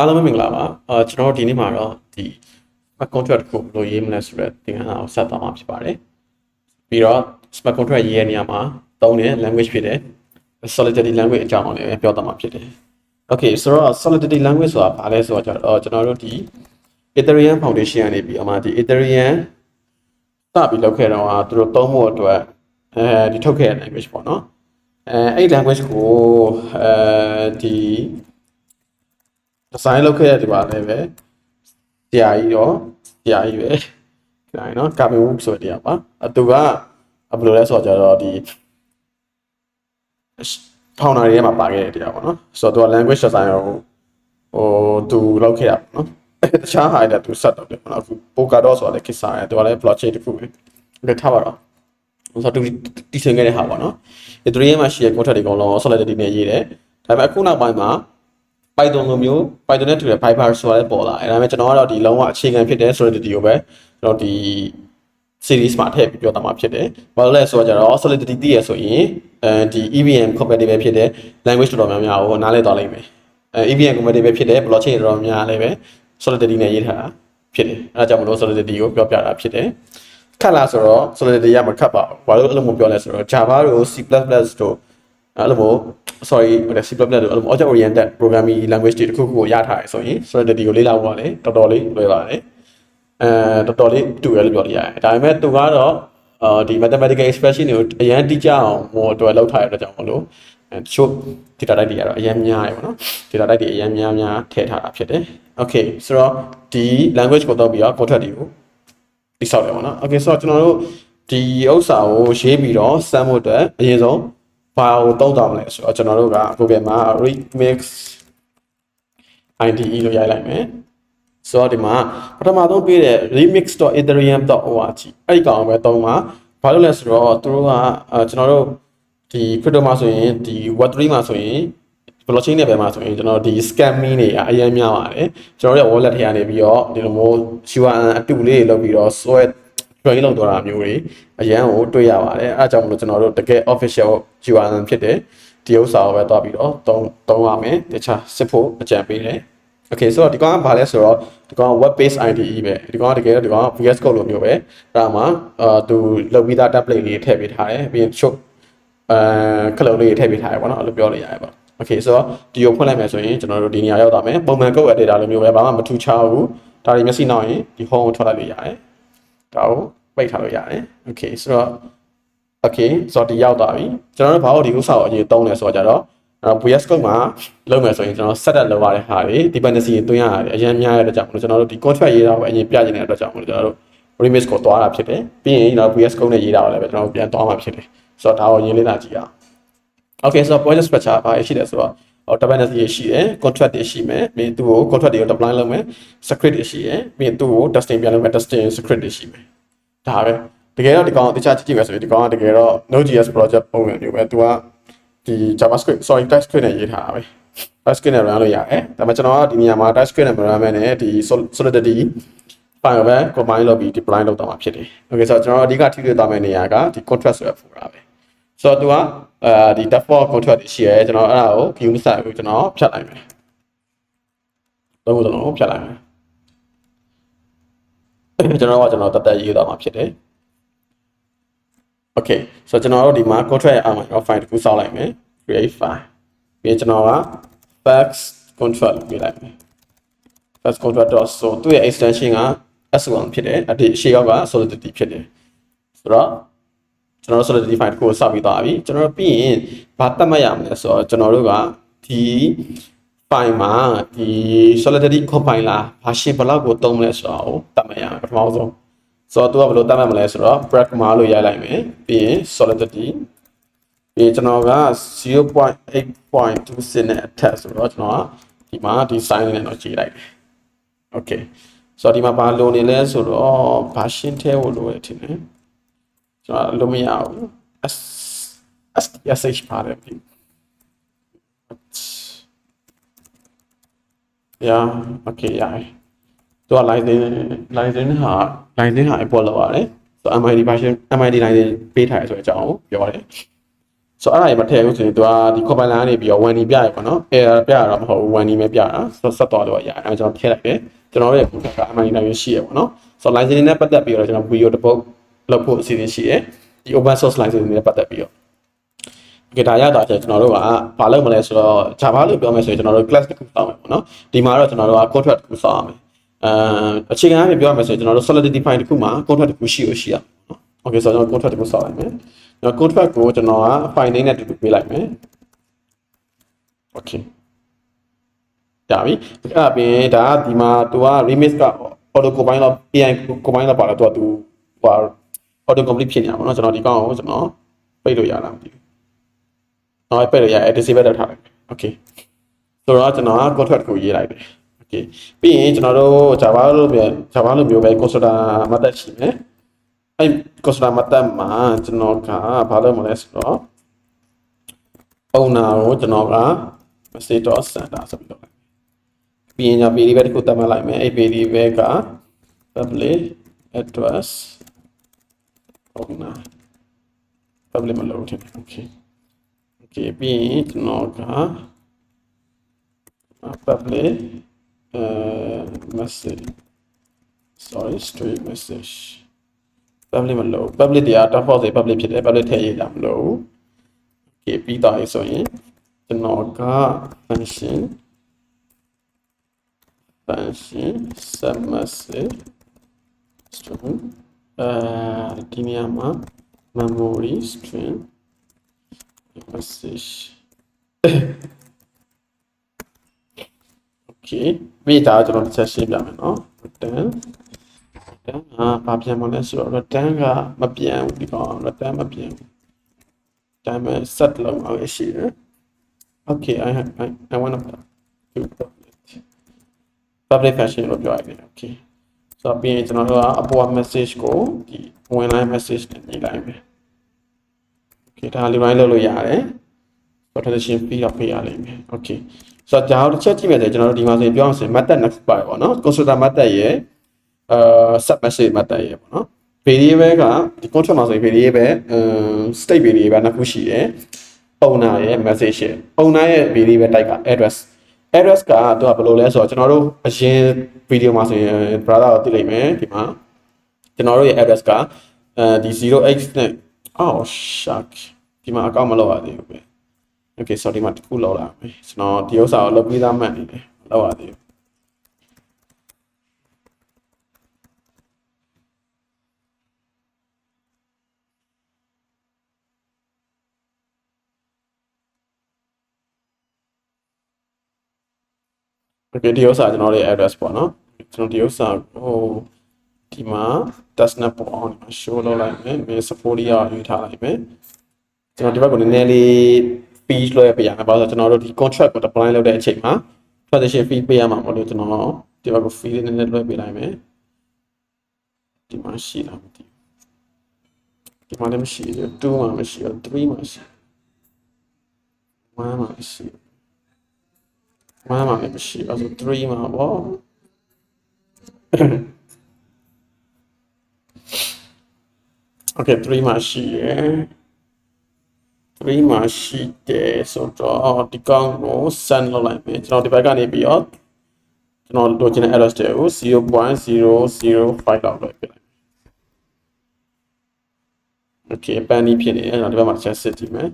အားလုံးပဲမင်္ဂလာပါအာကျွန်တော်တို့ဒီနေ့မှာတော့ဒီ smart contract တစ်ခုဘယ်လိုရေးမလဲဆိုတော့သင်ခန်းစာကိုဆက်သွားမှာဖြစ်ပါတယ်ပြီးတော့ smart contract ရေးရတဲ့နေရာမှာသုံးတဲ့ language ဖြစ်တဲ့ solidity language အကြောင်းကိုလည်းပြောသွားမှာဖြစ်တယ် okay ဆိုတော့ solidity language ဆိုတာဘာလဲဆိုတော့ကျွန်တော်ကျွန်တော်တို့ဒီ Ethereum Foundation ကနေပြီးအမှဒီ Ethereum စပြီးလုပ်ခဲ့တော့ဟာသူတို့သုံးဖို့အတွက်အဲဒီထုတ်ခဲ့တဲ့ language ပေါ့နော်အဲအဲ့ language ကိုအဲဒီ design လုပ်ခဲ့တဲ့ဒီပါလည်းပဲဆရာကြီးတော့ဆရာကြီးပဲခိုင်းနော်ကာဗင်ဝုဆိုတဲ့တရားပါအတူကဘယ်လိုလဲဆိုတော့ကျတော့ဒီဖောင်နာတွေထဲမှာပါခဲ့တဲ့တရားပေါ့နော်ဆိုတော့သူက language design ကိုဟိုသူလုပ်ခဲ့တာပေါ့နော်တခြားဟာတွေသူဆက်တော့တယ်ပေါ့နော်အခု Polkadot ဆိုတာလည်းကိစ္စရတယ်သူကလည်း blockchain တစ်ခုပဲဒါထားပါတော့ဆိုတော့သူတီထွင်ခဲ့တဲ့ဟာပေါ့နော် Ethereum မှာရှိတဲ့ contract တွေအကုန်လုံး solidity နဲ့ရေးတယ်ဒါပေမဲ့အခုနောက်ပိုင်းမှာ Python လိုမျိုး Python နဲ့တူတဲ့ Python ဆိုတာလည်းပေါ်လာတယ်။ဒါပေမဲ့ကျွန်တော်ကတော့ဒီလုံးဝအခြေခံဖြစ်တဲ့ solidity ကိုပဲကျွန်တော်ဒီ series မှာထည့်ပြီးပြောတာမှာဖြစ်တယ်။ဘာလို့လဲဆိုတော့ကျတော့ solidity တည်ရဆိုရင်အဲဒီ EVM compatible ဖြစ်တဲ့ language တော်တော်များများကိုနားလည်သွားလိမ့်မယ်။အဲ EVM compatible ဖြစ်တဲ့ blockchain တော်တော်များလည်းပဲ solidity နဲ့ရေးထားတာဖြစ်တယ်။အဲဒါကြောင့်မလို့ solidity ကိုပြောပြတာဖြစ်တယ်။ခက်လားဆိုတော့ solidity ကမခက်ပါဘူး။ဘာလို့အဲ့လိုမျိုးပြောလဲဆိုတော့ Java တို့ C++ တို့ အဲ့လိုမျိုး sorry ဟို C++ တို့အဲ့လို object oriented programming language တွေတခုခုကိုရထားရဆိုရင် solidity ကိုလေ့လာဖို့ကလည်းတော်တော်လေးလွယ်ပါတယ်အဲတော်တော်လေးတူရလို့ပြောလို့ရတယ်ဒါပေမဲ့သူကတော့အာဒီ mathematical expression တွေကိုအရန်တိကျအောင်ဟိုအတွက်လောက်ထားရတဲ့ကြောင့်မလို့အဲတချို့ data type တွေကတော့အရန်များရပါတော့ data type တွေအရန်များများထည့်ထားတာဖြစ်တယ် okay ဆိုတော့ဒီ language ကိုတော့ပြီးတော့ contract တွေကိုတိဆောက်တယ်ပေါ့နော် okay ဆိုတော့ကျွန်တော်တို့ဒီဥစ္စာကိုရေးပြီးတော့စမ်းဖို့အတွက်အရင်ဆုံး ဘာကိုသုံးသွားမလဲဆိုတော့ကျွန်တော်တို့က Google မှာ remix IDE လို့ရိုက်လိုက်မယ်ဆိုတော့ဒီမှာပထမဆုံးပေးတဲ့ remix.ethereum.org အဲ့ဒီကောင်ပဲသုံးပါဘာလို့လဲဆိုတော့သူတို့ကအဲကျွန်တော်တို့ဒီ crypto မှာဆိုရင်ဒီ web3 မှာဆိုရင် blockchain နဲ့ပဲမှာဆိုရင်ကျွန်တော်ဒီ scamming တွေကအရင်များပါတယ်ကျွန်တော်တို့ရဲ့ wallet ထဲကနေပြီးတော့ဒီလိုမျိုး QR အတူလေးတွေလုပ်ပြီးတော့ sweat join လုပ်တော့တာမျိုးတွေအရန်ကိုတွေ့ရပါတယ်အဲအကြောင်းမလို့ကျွန်တော်တို့တကယ် official QR ဖြစ်တဲ့ဒီဥစ္စာကိုပဲတွားပြီးတော့သုံးသုံးရမယ်တခြားစစ်ဖို့အကြံပေးတယ် okay ဆိုတော့ဒီကောင်ကဘာလဲဆိုတော့ဒီကောင် web based IDE ပဲဒီကောင်ကတကယ်တော့ဒီကောင်က VS Code လိုမျိုးပဲအဲ့ဒါမှာအာသူလုပ်ပြီးသား template လေးထည့်ပေးထားတယ်ပြီးရင်ချုပ်အဲခလုတ်လေးထည့်ပေးထားတယ်ပေါ့နော်အဲ့လိုပြောလို့ရတယ်ပေါ့ okay ဆိုတော့ဒီကိုဖွင့်လိုက်မယ်ဆိုရင်ကျွန်တော်တို့ဒီနေရာရောက်သွားမယ်ပုံမှန် code editor လိုမျိုးပဲဘာမှမထူးခြားဘူးဒါတွေမျက်စိနောက်ရင်ဒီ home ကိုထွက်လိုက်လို့ရတယ် ဒါကိုပိတ်ထားလို့ရတယ် okay ဆိုတော့ okay ဆိုတော့ဒီရောက်သွားပြီကျွန်တော်တို့ဘာလို့ဒီဥစ္စာကိုအရင်သုံးလဲဆိုတော့ကြတော့အဲ VS Code မှာလုပ်မယ်ဆိုရင်ကျွန်တော် set up လုပ်ရတဲ့ဟာတွေ dependency တွေတွင်းရတယ်အရင်များရတဲ့ကြောင့်မလို့ကျွန်တော်တို့ဒီ contract ရေးတာကိုအရင်ပြချင်တဲ့အတွက်ကြောင့်မလို့ကျွန်တော်တို့ remix ကိုသွားတာဖြစ်တယ်ပြီးရင်ကျွန်တော် VS Code နဲ့ရေးတာကိုလည်းပဲကျွန်တော်ပြန်သွားမှာဖြစ်တယ်ဆိုတော့ဒါကိုရင်းလေးလာကြည့်အောင် okay ဆိုတော့ project structure ဘာရှိလဲဆိုတော့ဟို dependency တွေရှိတယ် contract တွေရှိမယ်ပြီးသူ့ကို contract တွေကို deploy လုပ်မယ် script တွေရှိတယ်ပြီးရင်သူ့ကို testing ပြန်လုပ်မယ် testing script တွေရှိမယ်ဒါပဲတကယ်တော့ဒီကောင်တခြားကြည့်ကြည့်မယ်ဆိုရင်ဒီကောင်ကတကယ်တော့ Node.js project ပုံစံမျိုးပဲသူကဒီ JavaScript sorry TypeScript နဲ့ရေးထားတာပဲ TypeScript နဲ့ run လို့ရတယ်ဒါပေမဲ့ကျွန်တော်ကဒီနေရာမှာ TypeScript နဲ့ run မယ်နဲ့ဒီ Solidity file ပဲ combine လုပ်ပြီး deploy လုပ်တော့မှာဖြစ်တယ် okay ဆိုတော့ကျွန်တော်အဓိကထိတွေ့သွားမယ့်နေရာကဒီ contract ဆိုတဲ့ folder ပဲဆိုတော့သူက အဲဒီ default contract ရှိရဲကျွန်တော်အဲ့ဒါကို view မဆိုင်ဘူးကျွန်တော်ဖြတ်လိုက်မယ်သုံးခုစလုံးကိုဖြတ်လိုက်မယ်ကျွန်တော်ကကျွန်တော်တက်တက်ရေးသွားမှာဖြစ်တယ် okay ဆိုတော့ကျွန်တော်တို့ဒီမှာ contract ရဲ့အောက်မှာ file တစ်ခုစောက်လိုက်မယ် create file ပြီးရင်ကျွန်တော်က fax contract လို့ပြလိုက်မယ် fax contract dot so သူ့ရဲ့ extension က s1 ဖြစ်တယ်အဒီရှေ့ရောက်က solidity ဖြစ်တယ်ဆိုတော့ ကျွန်တော်တို့ solidity file တစ်ခုကိုစောက်ပြီးသွားပြီကျွန်တော်တို့ပြီးရင်ဘာတတ်မှတ်ရမလဲဆိုတော့ကျွန်တော်တို့ကဒီ file မှာဒီ solidity compiler version ဘယ်လောက်ကိုသုံးမလဲဆိုတော့တတ်မှတ်ရမယ်ပထမဆုံးဆိုတော့သူကဘယ်လိုတတ်မှတ်မလဲဆိုတော့ pragma လို့ရိုက်လိုက်မယ်ပြီးရင် solidity ပြီးရင်ကျွန်တော်က0.8.26နဲ့ attach ဆိုတော့ကျွန်တော်ကဒီမှာဒီ sign နဲ့တော့ကြည့်လိုက်တယ် okay ဆိုတော့ဒီမှာဘာလိုနေလဲဆိုတော့ version ထဲကိုလိုရထင်တယ် ကျွန်တော်လိုမရဘူး s ssh ပါတယ်ပြီ yeah okay yeah သူက license license ဟာ license ဟာ import လုပ်ရတယ်ဆိုတော့ MID version MID license ပေးထားရဆိုတဲ့အကြောင်းကိုပြောရတယ်ဆိုတော့အဲ့ဒါကြီးမထည့်ဘူးဆိုရင်သူကဒီ compiler ကနေပြီးတော့ 1D ပြရပေါ့နော် error ပြရတော့မဟုတ်ဘူး 1D ပဲပြတာဆိုတော့ဆက်သွားတော့ရတယ်အဲ့ဒါကျွန်တော်ထည့်လိုက်တယ်ကျွန်တော်ရဲ့ computer က MIT နိုင်ရရှိရပေါ့နော်ဆိုတော့ license နဲ့ပတ်သက်ပြီးတော့ကျွန်တော် video တစ်ပုတ် လုပ်ဖို့အစီအစဉ်ရှိတယ်ဒီ open source license နဲ့ပတ်သက်ပြီးတော့ okay ဒါရတာကျကျွန်တော်တို့ကဘာလုပ်မလဲဆိုတော့ java လို့ပြောမယ်ဆိုရင်ကျွန်တော်တို့ class တစ်ခုစောင့်မယ်ပေါ့နော်ဒီမှာတော့ကျွန်တော်တို့က contract တစ်ခုစောင့်ရမယ်အဲအခြေခံအပြင်ပြောရမယ်ဆိုရင်ကျွန်တော်တို့ solidity file တစ်ခုမှာ contract တစ်ခုရှိလို့ရှိရမယ်နော် okay ဆိုတော့ကျွန်တော် contract တစ်ခုစောင့်လိုက်မယ်ကျွန်တော် contract ကိုကျွန်တော်က file name နဲ့တူတူပေးလိုက်မယ် okay ဒါပြီအဲ့အပြင်ဒါဒီမှာ तू က remix က auto combine တော့ PI combine တော့ပါတော့ तू ဟို auto complete ဖြစ်နေတာပေါ့နော်ကျွန်တော်ဒီကောင်ကိုကျွန်တော်ပိတ်လို့ရတာမသိဘူး။နောက်ပိတ်လို့ရတယ် disable လုပ်ထားလိုက်မယ်။ Okay ဆိုတော့ကျွန်တော်က contract ကိုရေးလိုက်တယ်။ Okay ပြီးရင်ကျွန်တော်တို့ Java လို့ပြန် Java လို့မျိုးပဲ constructor method ရှိမယ်။အဲ့ constructor method မှာကျွန်တော်ကဘာလုပ်မလဲဆိုတော့ owner ကိုကျွန်တော်က message.center ဆိုပြီးလုပ်လိုက်။ပြီးရင်ညာ variable တစ်ခုတတ်မှတ်လိုက်မယ်။အဲ့ variable က public address owner public မလုပ်ထင် okay okay ပြီးရင်ကျွန်တော်က public uh message sorry straight message public မလုပ် public တရား default ဆို public ဖြစ်တယ် public ထည့်ရတာမလုပ် okay ပြီးတော့ဆိုရင်ကျွန်တော်က function function sub message string အဲဒီနေရာမှာ memory string message okay ပြီးတော့ကျွန်တော်တစ်ချက်ရှင်းပြမယ်နော် return return อ่าဘာပြန်မလဲဆိုတော့ return ကမပြန်ဘူးဒီကောင် return မပြန်ဘူးဒါပေမဲ့ set လုံးအောင်ရှိတယ် okay i have i, I want to do public public function လို့ပြောရတယ် okay ဆိုတော့ပြီးရင်ကျွန်တော်တို့ကအပေါ် message ကိုဒီဝင် line message နဲ့ညှိလိုက်မယ် okay ဒါလေးပိုင်းလုပ်လို့ရတယ် automation ပြီးတော့ပေးရလိမ့်မယ် okay ဆိုတော့ဒါကိုတစ်ချက်ကြည့်မယ်ဆိုရင်ကျွန်တော်တို့ဒီမှာဆိုရင်ပြောအောင်ဆိုရင် method နှစ်ခုပါတယ်ပေါ့နော် constructor method ရဲ့အာ sub message method ရဲ့ပေါ့နော် variable ကဒီ contract မှာဆိုရင် variable အမ် state variable နှစ်ခုရှိတယ် owner ရဲ့ message ရဲ့ owner ရဲ့ variable type က address address ကသူကဘယ်လိုလဲဆိုတော့ကျွန်တော်တို့အရင် video မှာဆိုရင် brother ကိုသိလိမ့်မယ်ဒီမှာကျွန်တော်တို့ရဲ့ address ကအဲဒီ 0x နဲ့ oh shuck ဒီမှာ account မလုပ်ရသေးဘူးပဲ okay sorry ဒီမှာတစ်ခုလောက်လာမယ်ကျွန်တော်ဒီဥစ္စာကိုလုပ်ပြီးသားမှတ်နေတယ်မလုပ်ရသေးဘူး okay ဒီဥစ္စာကျွန်တော်ရဲ့ address ပေါ့နော်ကျွန်တော်ဒီဥစ္စာဟိုဒီမှာ testnet ပေါ့အောင် show လုပ်လိုက်မယ်မြေ support ရယူထားလိုက်မယ်ကျွန်တော်ဒီဘက်ကိုနည်းနည်းလေး fee လွှဲပေးရမယ်ဘာလို့ဆိုတော့ကျွန်တော်တို့ဒီ contract ကို deploy လုပ်တဲ့အချိန်မှာ transaction fee ပေးရမှာမလို့ကျွန်တော်ဒီဘက်ကို fee လေးနည်းနည်းလွှဲပေးလိုက်မယ်ဒီမှာရှိလားမသိဘူးဒီမှာလည်းမရှိဘူး2မှာမရှိဘူး3မှာရှိ1မှာမရှိဘူး 1မှာလည်းမရှိဘူးအဲဆို3မှာပေါ့ Okay 3မှာရှိရယ်3မှာရှိတယ်ဆိုတော့ဒီကောင်ကို send လုပ်လိုက်မယ်ကျွန်တော်ဒီဘက်ကနေပြီးတော့ကျွန်တော်လိုချင်တဲ့ address တွေကို0.005လောက်လုပ်ပြလိုက် Okay ပန်နီဖြစ်နေတယ်ကျွန်တော်ဒီဘက်မှာချက်စစ်ကြည့်မယ်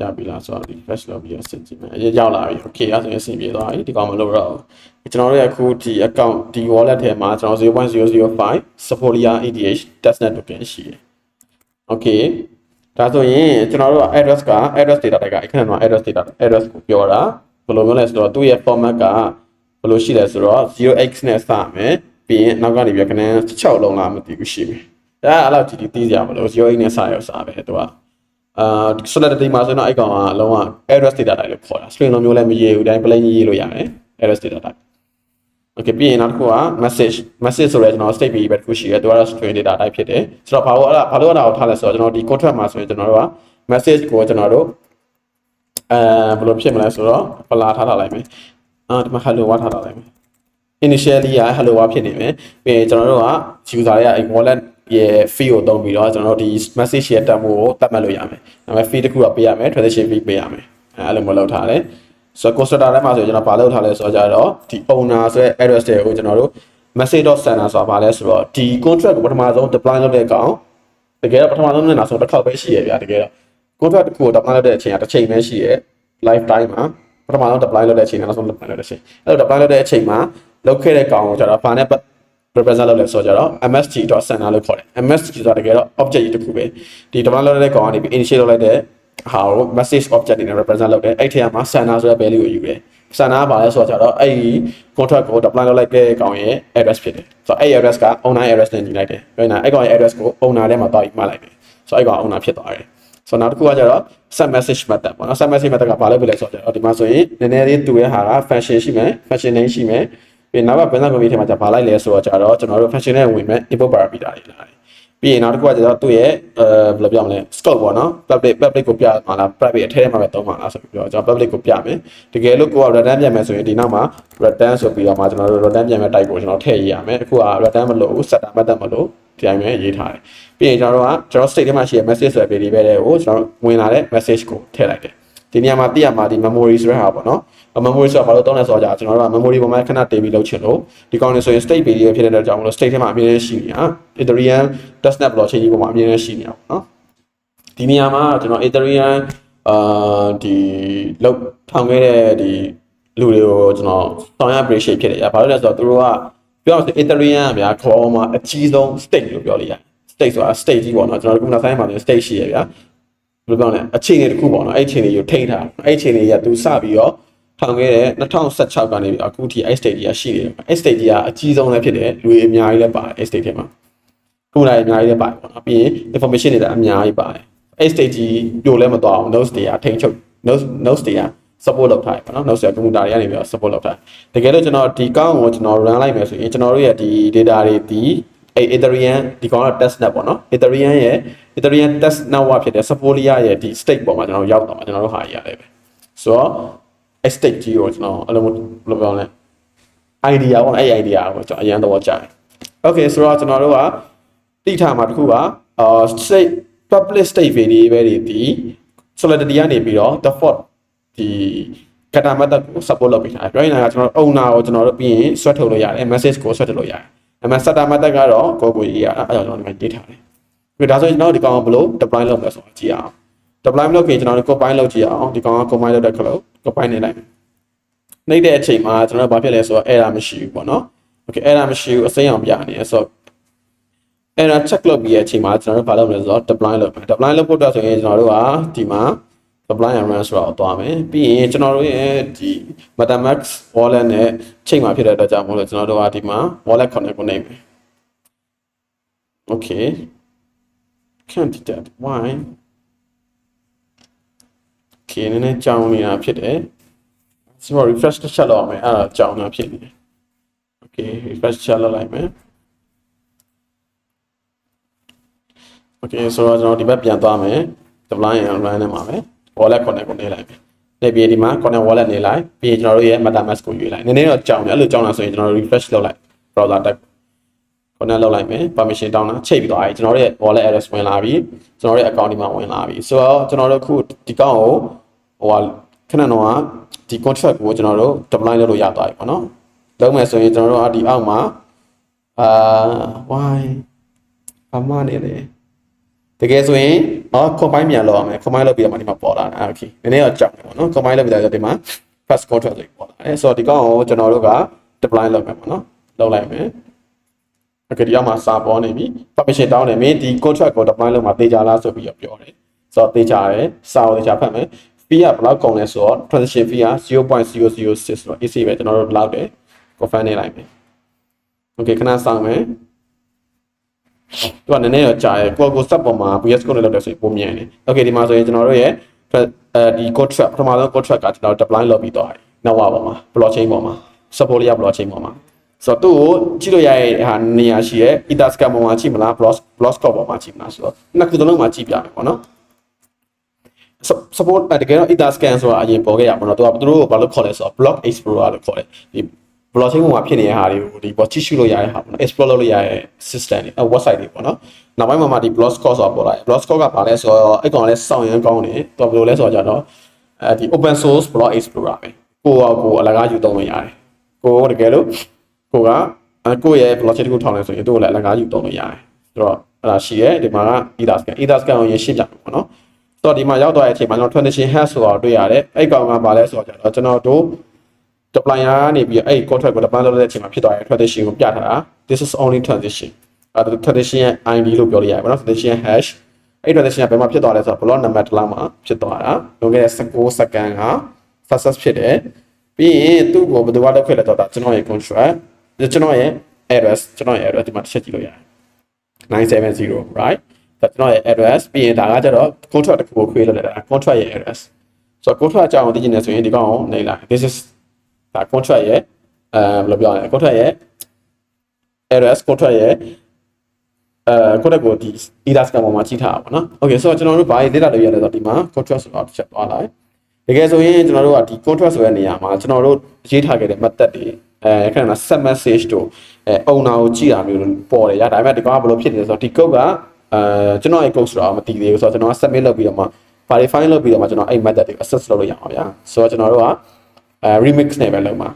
ရပြီလားဆိုတော့ဒီ flash လုပ်ပြီးတော့စစ်ကြည့်မယ်အရင်ရောက်လာပြီ Okay အဲဆိုရင်အဆင်ပြေသွားပြီဒီကောင်မလုပ်တော့ဘူးကျွန်တော်တို့ရဲ့အခုဒီ account ဒီ wallet ထဲမှာကျွန်တော်0.005 Sephora ETH testnet token ရှိတယ် Okay ဒါဆိုရင်ကျွန်တော်တို့က address က address data type ကအခဏတော့ address data address ကိုပြောတာဘယ်လိုမျိုးလဲဆိုတော့သူ့ရဲ့ format ကဘယ်လိုရှိလဲဆိုတော့ 0x နဲ့စမယ်ပြီးရင်နောက်ကနေပြီးခဏ6လုံးလားမသိဘူးရှိပြီဒါအဲ့လောက်ကြည့်ကြည့်သိကြမလို့ 0x နဲ့စရောစပဲသူက အာ solidity မှာဆိုတော့အဲ့ကောင်ကအလုံးဝ address data type လို့ခေါ်တာ string လိုမျိုးလည်းမရေးဘူးတိုင်း plain ရေးလို့ရတယ် address data type okay ပြီးရင်နောက်တစ်ခုက message message ဆိုရဲကျွန်တော် state variable တစ်ခုရှိတယ်သူကတော့ string data type ဖြစ်တယ်ဆိုတော့ဘာလို့အဲ့ဒါဘာလို့အဲ့ဒါကိုထားလဲဆိုတော့ကျွန်တော်ဒီ contract မှာဆိုရင်ကျွန်တော်တို့က message ကိုကျွန်တော်တို့အဲဘယ်လိုဖြစ်မလဲဆိုတော့ပလာထားထားလိုက်မယ်အာဒီမှာ hello ဝါထားထားလိုက်မယ် initially က hello ဝါဖြစ်နေမယ်ပြီးရင်ကျွန်တော်တို့က user ရဲ့ wallet ရဲ့ fee ကိုသုံးပြီးတော့ကျွန်တော်တို့ဒီ message ရဲ့တက်မှုကိုသတ်မှတ်လို့ရမယ်ဒါပေမဲ့ fee တစ်ခုတော့ပေးရမယ် transaction fee ပေးရမယ်အဲအဲ့လိုမျိုးလုပ်ထားတယ်ဆိုတော့ constructor ထဲမှာဆိုရင်ကျွန်တော်ဘာလုပ်ထားလဲဆိုတော့ကြတော့ဒီ owner ဆိုတဲ့ address တွေကိုကျွန်တော်တို့ message.sender ဆိုတာဘာလဲဆိုတော့ဒီ contract ကိုပထမဆုံး deploy လုပ်တဲ့ကောင်တကယ်တော့ပထမဆုံးနဲ့နောက်ဆုံးတစ်ခေါက်ပဲရှိရဗျာတကယ်တော့ contract တစ်ခုကို deploy လုပ်တဲ့အချိန်ကတစ်ချိန်ပဲရှိရ lifetime မှာပထမဆုံး deploy လုပ်တဲ့အချိန်နဲ့နောက်ဆုံး deploy လုပ်တဲ့အချိန်အဲ့တော့ deploy လုပ်တဲ့အချိန်မှာလုပ်ခဲ့တဲ့ကောင်ကိုကျတော့ဘာနဲ့ represent လုပ်လဲဆိုတော့ msg.sender လို့ခေါ်တယ် msg ဆိုတာတကယ်တော့ object ကြီးတစ်ခုပဲဒီ deploy လုပ်တဲ့ကောင်ကနေပြီး initiate လုပ်လိုက်တဲ့ဟာကို message object တွေနဲ့ represent လုပ်တယ်အဲ့ထဲမှာ sender ဆိုတဲ့ value ကိုယူတယ် sender ကဘာလဲဆိုတော့ကျတော့အဲ့ဒီ contract ကို deploy လုပ်လိုက်တဲ့ကောင်ရဲ့ address ဖြစ်တယ်ဆိုတော့အဲ့ address က owner address နဲ့ညီလိုက်တယ်ပြောရင်အဲ့ကောင်ရဲ့ address ကို owner ထဲမှာတောက်ပြီးမှတ်လိုက်တယ်ဆိုတော့အဲ့ကောင် owner ဖြစ်သွားတယ်ဆိုတော့နောက်တစ်ခုကကျတော့ set message method ပေါ့နော် set message method ကဘာလို့ပြလဲဆိုတော့ဒီမှာဆိုရင်နည်းနည်းလေးတူရဲ့ဟာက function ရှိမယ် function name ရှိမယ် ပြီးနောက်က business community ထဲမှာじゃဘာလိုက်လဲဆိုတော့ကျတော့ကျွန်တော်တို့ function နဲ့ဝင်မဲ့ input parameter တွေလာတယ်ပြီးရင်နောက်တစ်ခုကကျတော့သူ့ရဲ့အဲဘယ်လိုပြောမလဲ scope ပေါ့နော် public public ကိုပြမှာလား private အထဲထဲမှာပဲသုံးမှာလားဆိုပြီးတော့ကျွန်တော် public ကိုပြမယ်တကယ်လို့ကိုက return ပြန်မယ်ဆိုရင်ဒီနောက်မှာ return ဆိုပြီးတော့မှကျွန်တော်တို့ return ပြန်မဲ့ type ကိုကျွန်တော်ထည့်ရေးရမယ်အခုက return မလို့ setter method မလို့ဒီတိုင်းပဲရေးထားတယ်ပြီးရင်ကျွန်တော်တို့ကကျွန်တော် state ထဲမှာရှိတဲ့ message ဆိုတဲ့ variable တွေကိုကျွန်တော်ဝင်လာတဲ့ message ကိုထည့်လိုက်တယ်ဒီနေရာမှာသိရမှာဒီ memory ဆိုတဲ့ဟာပေါ့နော် memory ဆိုတာဘာလို့တောင်းလဲဆိုတော့ကျွန်တော်တို့က memory ပေါ်မှာခဏတင်ပြီးလုပ်ချင်လို့ဒီကောင်းနေဆိုရင် state variable ဖြစ်တဲ့အတွက်ကြောင့်မလို့ state ထဲမှာအမြဲတမ်းရှိနေတာ Ethereum testnet blockchain ကြီးပေါ်မှာအမြဲတမ်းရှိနေတာပေါ့နော်ဒီနေရာမှာကျွန်တော် Ethereum အာဒီလောက်ထောင်ခဲ့တဲ့ဒီလူတွေကိုကျွန်တော်ဆောင်ရ appreciate ဖြစ်တယ်။ဘာလို့လဲဆိုတော့သူတို့ကပြောရရင် Ethereum ကဗျာခေါ်မှာအကြီးဆုံး state လို့ပြောလို့ရတယ်။ state ဆိုတာ state ကြီးပေါ့နော်ကျွန်တော်တို့ computer science မှာဆို state ရှိရဗျာ။ဘယ်လိုပြောလဲအခြေအနေတစ်ခုပေါ့နော်အဲ့အခြေအနေကိုထိန်းထားအဲ့အခြေအနေကသူစပြီးတော့ ထောင်ခဲ့တဲ့2016ကနေပြီးအခုထိအဲ့ state ကြီးကရှိနေတယ်အဲ့ state ကြီးကအကြီးဆုံးလည်းဖြစ်တယ်လူတွေအများကြီးလည်းပါတယ်အဲ့ state ထဲမှာခုနကအများကြီးလည်းပါတယ်ပေါ့နော်ပြီးရင် information တွေလည်းအများကြီးပါတယ်အဲ့ state ကြီးပြိုလဲမသွားအောင် nodes တွေကထိန်းချုပ် nodes nodes တွေက support လုပ်ထားတယ်ပေါ့နော် nodes တွေက computer တွေကနေပြီးတော့ support လုပ်ထားတယ်တကယ်လို့ကျွန်တော်ဒီကောင်းကိုကျွန်တော် run လိုက်မယ်ဆိုရင်ကျွန်တော်တို့ရဲ့ဒီ data တွေဒီအဲ့ Ethereum ဒီကောင်က test net ပေါ့နော် Ethereum ရဲ့ Ethereum test network ဖြစ်တဲ့ Sepolia ရဲ့ဒီ state ပေါ်မှာကျွန်တော်ရောက်တော့မှာကျွန်တော်တို့ဟာရရတယ်ပဲဆိုတော့ အဲ့ state ကြီးကိုကျွန်တော်အဲ့လိုဘယ်လိုပြောလဲ idea ပေါ့အဲ့ idea ကိုကျွန်တော်အရင်တော့ကြားတယ် okay ဆိုတော့ကျွန်တော်တို့ကတိထားမှာတစ်ခုကအာ state public state variable တွေဒီ solidity ကနေပြီးတော့ default ဒီ kata method ကို support လုပ်ပေးထားတယ်ပြောရင်ကကျွန်တော် owner ကိုကျွန်တော်တို့ပြီးရင် swap ထုတ်လို့ရတယ် message ကို swap ထုတ်လို့ရတယ်အမှ setter method ကတော့ကိုကိုရေးရအဲ့ဒါကျွန်တော်ဒီမှာရေးထားတယ်ပြီးဒါဆိုရင်ကျွန်တော်ဒီကောင်ဘယ်လို deploy လုပ်မလဲဆိုတော့ကြည့်အောင် deploy လုပ်ရင်ကျွန်တော်တို့ compile လုပ်ကြည့်အောင်ဒီကောင်က compile လုပ်တဲ့ခလို့ compile နေလိုက်မယ်နှိပ်တဲ့အချိန်မှာကျွန်တော်တို့ဘာဖြစ်လဲဆိုတော့ error မရှိဘူးပေါ့နော် okay error မရှိဘူးအစိမ်းအောင်ပြနေဆိုတော့ error check လုပ်ပြီးတဲ့အချိန်မှာကျွန်တော်တို့ဘာလုပ်မလဲဆိုတော့ deploy လုပ်မယ် deploy လုပ်ဖို့အတွက်ဆိုရင်ကျွန်တော်တို့ကဒီမှာ deploy and run ဆိုတော့သွားမယ်ပြီးရင်ကျွန်တော်တို့ရဲ့ဒီ metamax wallet နဲ့ချိန်မှာဖြစ်တဲ့အတွက်ကြောင့်မို့လို့ကျွန်တော်တို့ကဒီမှာ wallet connect ကိုနှိပ်မယ် okay can't detect why okay နည်းနည်းကြောင်းနေတာဖြစ်တယ်ဆိုတော့ refresh တစ်ချက်လုပ်အောင်မယ်အဲ့ဒါကြောင်းနေတာဖြစ်နေတယ် okay refresh ချက်လုပ်လိုက်မယ် okay ဆိုတော့ကျွန်တော်ဒီဘက်ပြန်သွားမယ် deploy and run နဲ့မှာပဲ wallet connect ကိုနေလိုက်မယ်နေပြီးဒီမှာ connect wallet နေလိုက်ပြီးရင်ကျွန်တော်တို့ရဲ့ metamask ကိုရွေးလိုက်နည်းနည်းတော့ကြောင်းတယ်အဲ့လိုကြောင်းလာဆိုရင်ကျွန်တော်တို့ refresh လုပ်လိုက် browser tab connect လုပ်လိုက်မယ် permission တောင်းတာချိန်ပြီးတော့အဲကျွန်တော်တို့ရဲ့ wallet address ဝင်လာပြီကျွန်တော်တို့ရဲ့ account ဒီမှာဝင်လာပြီဆိုတော့ကျွန်တော်တို့ခုဒီကောင်ကို ဟိုဟာခဏတော့ဒီ contract ကိုကျွန်တော်တို့ deploy လုပ်လို့ရသွားပြီပေါ့နော်လုပ်မယ်ဆိုရင်ကျွန်တော်တို့အဒီအောက်မှာအာ why ဘာမှနေလဲတကယ်ဆိုရင်အော် combine ပြန်လုပ်ရမယ် combine လုပ်ပြီးတော့မှဒီမှာပေါ်လာတယ် okay နည်းနည်းတော့ကြောက်တယ်ပေါ့နော် combine လုပ်ပြီးတော့ဒီမှာ first contract လေးပေါ်လာတယ်ဆိုတော့ဒီကောင်ကိုကျွန်တော်တို့က deploy လုပ်မယ်ပေါ့နော်လုပ်လိုက်မယ် okay ဒီအောက်မှာစာပေါ်နေပြီ permission တောင်းတယ်မင်းဒီ contract ကို deploy လုပ်မှာတေချာလားဆိုပြီးတော့ပြောတယ်ဆိုတော့တေချာတယ်စာကိုတေချာဖတ်မယ် fee ကဘယ်လောက်ကုန်လဲဆိုတော့ transaction fee က0.006ဆိုတော့ easy ပဲကျွန်တော်တို့ဘယ်လောက်တယ် confirm နေလိုက်မယ် okay ခဏစောင့်မယ်သူကနည်းနည်းတော့ကြာတယ်ကိုကို sub ပေါ်မှာ VS code နဲ့လုပ်တယ်ဆိုရင်ပုံမြန်တယ် okay ဒီမှာဆိုရင်ကျွန်တော်တို့ရဲ့အဲဒီ contract ပထမဆုံး contract ကကျွန်တော် deploy လုပ်ပြီးတော့နောက်ပါပေါ်မှာ blockchain ပေါ်မှာ Sepolia blockchain ပေါ်မှာဆိုတော့သူ့ကိုကြည့်လို့ရတဲ့ဟာနေရာရှိရဲ့ Etherscan ပေါ်မှာကြည့်မလား block blockscope ပေါ်မှာကြည့်မလားဆိုတော့နှစ်ခုသလုံးမှာကြည့်ပြမယ်ပေါ့နော် support တကယ်တော့ Etherscan ဆိုတာအရင်ပေါ်ခဲ့ရပါတော့သူကသူတို့ကိုဘာလို့ခေါ်လဲဆိုတော့ block explorer လို့ခေါ်တယ်ဒီ blockchain ပေါ်မှာဖြစ်နေတဲ့ဟာတွေကိုဒီပေါ်ကြည့်ရှုလို့ရတဲ့ဟာပေါ့နော် explore လုပ်လို့ရတဲ့ system တွေအဲ website တွေပေါ့နော်နောက်ပိုင်းမှာမှဒီ blogspot ဆိုတာပေါ်လာတယ် blogspot ကဘာလဲဆိုတော့အဲ့ကောင်လဲစောင့်ရမ်းကောင်းတယ်တော်ဘယ်လိုလဲဆိုတော့ကြတော့အဲဒီ open source blog explorer ပဲကိုယ့်ကိုယ်အလကားယူသုံးလို့ရတယ်ကိုယ်တကယ်လို့ကိုကကိုယ့်ရဲ့ blockchain ကိုထောင်လဲဆိုရင်တို့လည်းအလကားယူသုံးလို့ရတယ်ဆိုတော့အဲ့ဒါရှိရဲ့ဒီမှာက etherscan etherscan ကိုရရှင်းပြမယ်ပေါ့နော် ဆိုတော့ဒီမှာရောက်သွားတဲ့အချိန်မှာကျွန်တော် transition hash ဆိုတာတွေ့ရတယ်အဲ့ကောင်ကဘာလဲဆိုတော့ကြတော့ကျွန်တော်တို့ deployer ကနေပြီးအဲ့ contract ကို deploy လုပ်တဲ့အချိန်မှာဖြစ်သွားတဲ့ transition ကိုပြထားတာ this is only transition အဲဒါ transition ရဲ့ ID လို့ပြောလို့ရတယ်ပေါ့နော် transition hash အဲ့ transition ကဘယ်မှာဖြစ်သွားလဲဆိုတော့ block number တစ်လောက်မှာဖြစ်သွားတာလွန်ခဲ့တဲ့16စက္ကန့်က success ဖြစ်တယ်ပြီးရင်သူ့ကိုဘယ်သူကလုပ်ခဲ့လဲတော့ဒါကျွန်တော်ရဲ့ contract ကျွန်တော်ရဲ့ address ကျွန်တော်ရဲ့ address ဒီမှာတစ်ချက်ကြည့်လို့ရတယ်970 right ဒါကျွန်တော်ရဲ့ address ပြီးရင်ဒါကကျတော့ contract တစ်ခုကို create လုပ်လိုက်တာ contract ရဲ့ address ဆိုတော့ contract အကြောင်းကိုသိချင်တယ်ဆိုရင်ဒီကောင်ကိုနေလိုက် this is ဒါ contract ရဲ့အဲဘယ်လိုပြောရလဲ contract ရဲ့ address contract ရဲ့အဲ contract ကိုဒီ either scan ပေါ်မှာကြီးထားတာပေါ့နော် okay ဆိုတော့ကျွန်တော်တို့ဘာရေး data လို့ရလဲဆိုတော့ဒီမှာ contract ဆိုတော့တစ်ချက်သွားလိုက်တကယ်ဆိုရင်ကျွန်တော်တို့ကဒီ contract ဆိုတဲ့နေရာမှာကျွန်တော်တို့ရေးထားခဲ့တဲ့ method တွေအဲခဏက set message တို့အဲ owner ကိုကြည့်တာမျိုးပေါ်တယ်ရဒါပေမဲ့ဒီကောင်ကဘယ်လိုဖြစ်နေလဲဆိုတော့ဒီ code က အဲကျွန်တော်ရဲ့ code ဆိုတော့မသိသေးဘူးဆိုတော့ကျွန်တော်က submit လုပ်ပြီးတော့မှ verify လုပ်ပြီးတော့မှကျွန်တော်အဲ့ method တွေကို access လုပ်လို့ရအောင်ဗျာဆိုတော့ကျွန်တော်တို့ကအဲ remix နဲ့ပဲလုပ်မှာ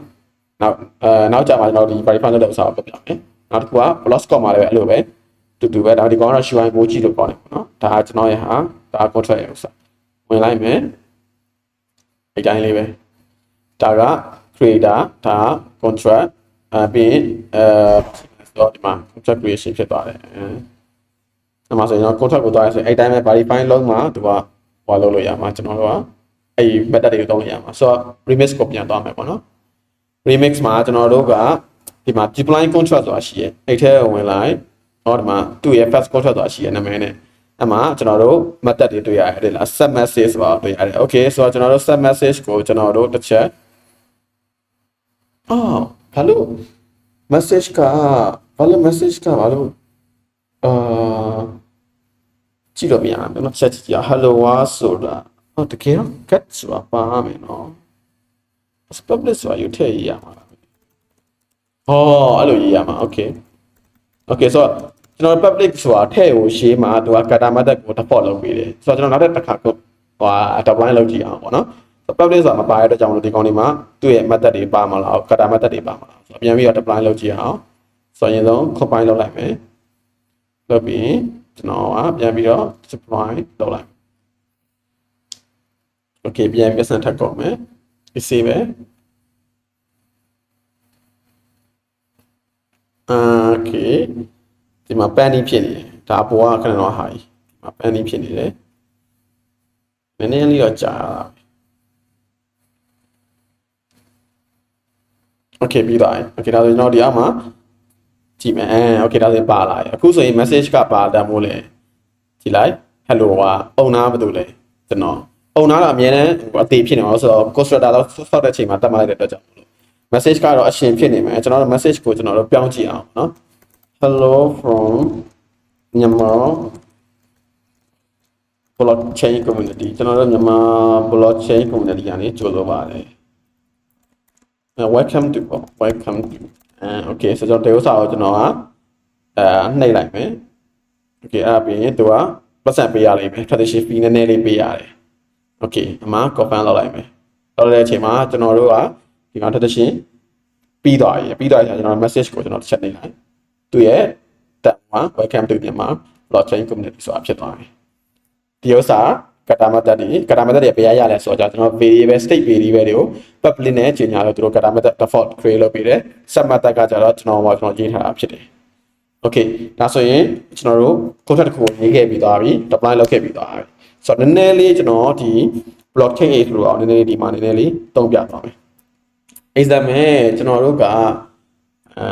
နောက်အဲနောက်ကြမှာကျွန်တော်ဒီ verify လုပ်တဲ့ဥစ္စာကိုပြပြမယ်နောက်တစ်ခုက blogspot မှာလည်းအဲ့လိုပဲတူတူပဲဒါဒီကောင်ကတော့ shuai ကိုကြည့်လို့ခေါ်တယ်ပေါ့နော်ဒါကကျွန်တော်ရဲ့ဟာဒါ contract ရဲ့ဥစ္စာဝင်လိုက်မယ်ဒီတိုင်းလေးပဲဒါက creator ဒါက contract အပြင်အဲတော့ဒီမှာ contract creation ဖြစ်သွားတယ် အဲမှာဆိုရင်တော့ contract ကိုသွားရဆိုရင်အဲ့တိုင်းပဲ verify လုပ်မှသူကဟိုလုပ်လို့ရမှာကျွန်တော်တို့ကအဲ့ method တွေကိုသုံးလို့ရမှာဆိုတော့ remix ကိုပြန်သွားမယ်ပေါ့နော် remix မှာကျွန်တော်တို့ကဒီမှာ pipeline contract ဆိုတာရှိရဲ့အဲ့ထဲဝင်လိုက်ဟောဒီမှာသူ့ရဲ့ first contract ဆိုတာရှိရဲ့နာမည်နဲ့အဲ့မှာကျွန်တော်တို့ method တွေတွေ့ရတယ်လား set message ဆိုတာတွေ့ရတယ် okay ဆိုတော့ကျွန်တော်တို့ set message ကိုကျွန်တော်တို့တစ်ချက်အော်ဘာလို့ message ကဘာလို့ message ကဘာလို့အာ ကြည့်လို့မရဘူးနော်ချက်ကြည့်ရ hello ဝါဆိုတာဟောတကယ်တော့ get ဆိုတာပါမယ်နော် public ဆိုတာယူထည့်ရရမှာလားဟောအဲ့လိုရေးရမှာ okay okay ဆိုတော့ကျွန်တော် public ဆိုတာထည့်ကိုရေးမှာသူက kata method ကို default လုပ်ပေးတယ်ဆိုတော့ကျွန်တော်နောက်တစ်ခါကိုဟို deploy လုပ်ကြည့်အောင်ပေါ့နော် public ဆိုတာမပါရတဲ့ကြောင့်လို့ဒီကောင်ဒီမှာသူ့ရဲ့ method တွေပါမလား kata method တွေပါမလားဆိုတော့ပြန်ပြီးတော့ deploy လုပ်ကြည့်အောင်ဆိုရင်ဆုံး compile လုပ်လိုက်မယ်လုပ်ပြီး ကျွန်တော်ကပြန်ပြီးတော့ deploy လုပ်လိုက် okay ပြန်ပြန်စမ်းထပ်ကုန်မယ် save ပဲ okay ဒီမှာ panning ဖြစ်နေတယ်ဒါပေါ်ကခဏတော့ဟာကြီးဒီမှာ panning ဖြစ်နေတယ်နည်းနည်းလေးတော့ကြာတာပဲ okay ပြီးသွားပြီ okay ဒါဆိုကျွန်တော်ဒီအောက်မှာ ကြည့်မယ်အဲ okay ဒါဆိုပါလာပြီအခုဆိုရင် message ကပါတတ်မို့လဲကြည့်လိုက် hello ကအုံနာဘာလို့လဲကျွန်တော်အုံနာတော့အမြဲတမ်းဟိုအသေးဖြစ်နေမှာဆိုတော့ constructor တော့ဆောက်တဲ့အချိန်မှာတတ်မှတ်လိုက်တဲ့အတွက်ကြောင့်မလို့ message ကတော့အရှင်ဖြစ်နေမယ်ကျွန်တော်တို့ message ကိုကျွန်တော်တို့ပြောင်းကြည့်အောင်နော် hello from Myanmar blockchain community ကျွန်တော်တို့မြန်မာ blockchain community ကနေကြိုဆိုပါတယ် welcome to welcome to အဲ okay ဆိုတော့တေဥစာကိုကျွန်တော်ကအဲနှိပ်လိုက်မယ် okay အဲ့ဒါပြီးရင်သူကပတ်စံပေးရလိမ့်မယ် tradition fee နည်းနည်းလေးပေးရတယ် okay အမှ confirm လုပ်လိုက်မယ်လုပ်တဲ့အချိန်မှာကျွန်တော်တို့ကဒီမှာ tradition ပြီးသွားပြီပြီးသွားရင်ကျွန်တော် message ကိုကျွန်တော်တစ်ချက်နှိပ်လိုက်သူရဲ့တက်မှာ welcome to မြန်မာ blockchain community ဆိုတာဖြစ်သွားပြီဒီဥစ္စာ ကတာမတ်တက်ဒီကတာမတ်တက်တွေပေးရရလဲဆိုတော့ကျွန်တော် variable state variable တွေကို public နဲ့ကြီးညာလို့သူတို့ကတာမတ်တက် default create လုပ်ပေးတယ် set method ကကြတော့ကျွန်တော်ကျွန်တော်ရေးထားတာဖြစ်တယ် okay ဒါဆိုရင်ကျွန်တော်တို့ contract တစ်ခုကိုရေးခဲ့ပြီးသွားပြီ deploy လုပ်ခဲ့ပြီးသွားပြီဆိုတော့နည်းနည်းလေးကျွန်တော်ဒီ blockchain ရေးလို့အောင်နည်းနည်းလေးဒီမှာနည်းနည်းလေးတုံ့ပြသွားမယ် exam မဲ့ကျွန်တော်တို့ကအဲ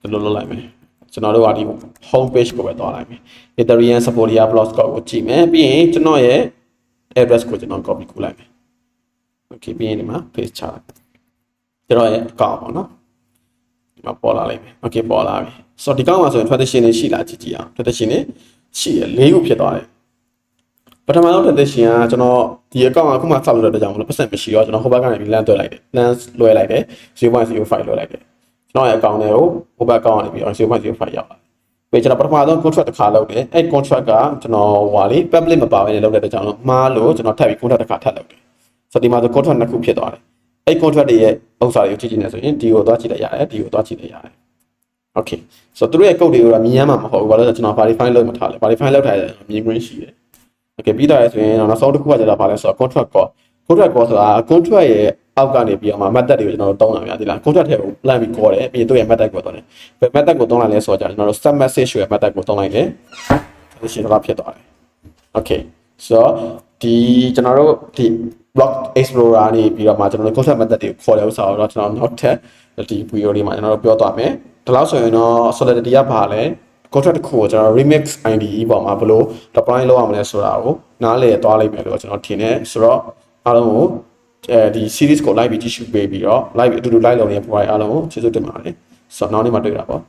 ဒီလိုလုပ်လိုက်မယ် ကျွန်တော်တို့ကဒီ home page ကိုပဲသွားလိုက်မယ် Ethereum Sepolia blogspot ကိုကြည့်မယ်ပြီးရင်ကျွန်တော်ရဲ့ address ကိုကျွန်တော် copy ကူးလိုက်မယ် okay ပြီးရင်ဒီမှာ paste ချလိုက်ကျွန်တော်ရဲ့ account ပေါ့နော်ဒီမှာပေါ်လာလိမ့်မယ် okay ပေါ်လာပြီဆိုတော့ဒီကောင်မှာဆိုရင် tradition တွေရှိလားကြည့်ကြည့်အောင် tradition တွေရှိရ၄ခုဖြစ်သွားတယ်ပထမဆုံး transaction ကကျွန်တော်ဒီ account ကအခုမှဆောက်လို့တဲ့ကြောင်မလို့ပတ်စံမရှိတော့ကျွန်တော်ဟိုဘက်ကနေပြီးလမ်းသွဲလိုက်တယ်လမ်းလွှဲလိုက်တယ်0.05လွှဲလိုက်တယ် ကျွန်တော်ရဲ့ account တွေကိုဟိုဘက် account ကနေပြီးတော့0.05ရောက်လာပြီးကျွန်တော်ပထမဆုံး contract တစ်ခါလုပ်တယ်အဲ့ contract ကကျွန်တော်ဟိုဟာလေ public မပါဘဲနဲ့လုပ်တဲ့တဲ့ကြောင်လို့မှားလို့ကျွန်တော်ထပ်ပြီး contract တစ်ခါထပ်လုပ်တယ်ဆိုတော့ဒီမှာဆို contract နှစ်ခုဖြစ်သွားတယ်အဲ့ contract တွေရဲ့ဥစ္စာတွေကိုကြည့်ကြည့်နေဆိုရင်ဒီကိုသွားကြည့်လိုက်ရတယ်ဒီကိုသွားကြည့်လိုက်ရတယ် Okay ဆိုတော့သူတို့ရဲ့ code တွေကိုတော့မြင်ရမှာမဟုတ်ဘူးဘာလို့လဲဆိုတော့ကျွန်တော် verify လုပ်မထားလဲ verify လုပ်ထားတယ်မြင်ခွင့်ရှိတယ် Okay ပြီးတော့ဆိုရင်တော့နောက်ဆုံးတစ်ခုကကျတော့ဘာလဲဆိုတော့ contract call contract call ဆိုတာ contract ရဲ့ အောက်ကနေပြီးတော့မှ method တွေကိုကျွန်တော်တို့သုံးတာများဒီလား contract ထဲကိုလမ်းပြီး call တယ်ပြီးရင်သူ့ရဲ့ method ကိုသုံးတယ်ဘယ် method ကိုသုံးလိုက်လဲဆိုတော့ကျွန်တော်တို့ send message ရဲ့ method ကိုသုံးလိုက်တယ်ဒါရှင်းတော့ဖြစ်သွားတယ် Okay ဆိုတော့ဒီကျွန်တော်တို့ဒီ block explorer နေပြီးတော့မှကျွန်တော်တို့ contract method တွေကိုခေါ်တဲ့ဥစ္စာကိုတော့ကျွန်တော်နောက်ထပ်ဒီ video လေးမှာကျွန်တော်တို့ပြောသွားမယ်ဒီလောက်ဆိုရင်တော့ solidity ကဘာလဲ contract တစ်ခုကိုကျွန်တော် remix IDE ပေါ်မှာဘယ်လို deploy လုပ်ရမလဲဆိုတာကိုနားလည်သွားလိမ့်မယ်လို့ကျွန်တော်ထင်တယ်ဆိုတော့အားလုံးကို အဲဒီ series ကို live ပြီးကြည့်ရှုပေးပြီးတော့ live အတူတူ live လုပ်နေတဲ့ provide အားလုံးကိုကျေးဇူးတင်ပါတယ်ဆိုတော့နောက်နေ့မှတွေ့တာပေါ့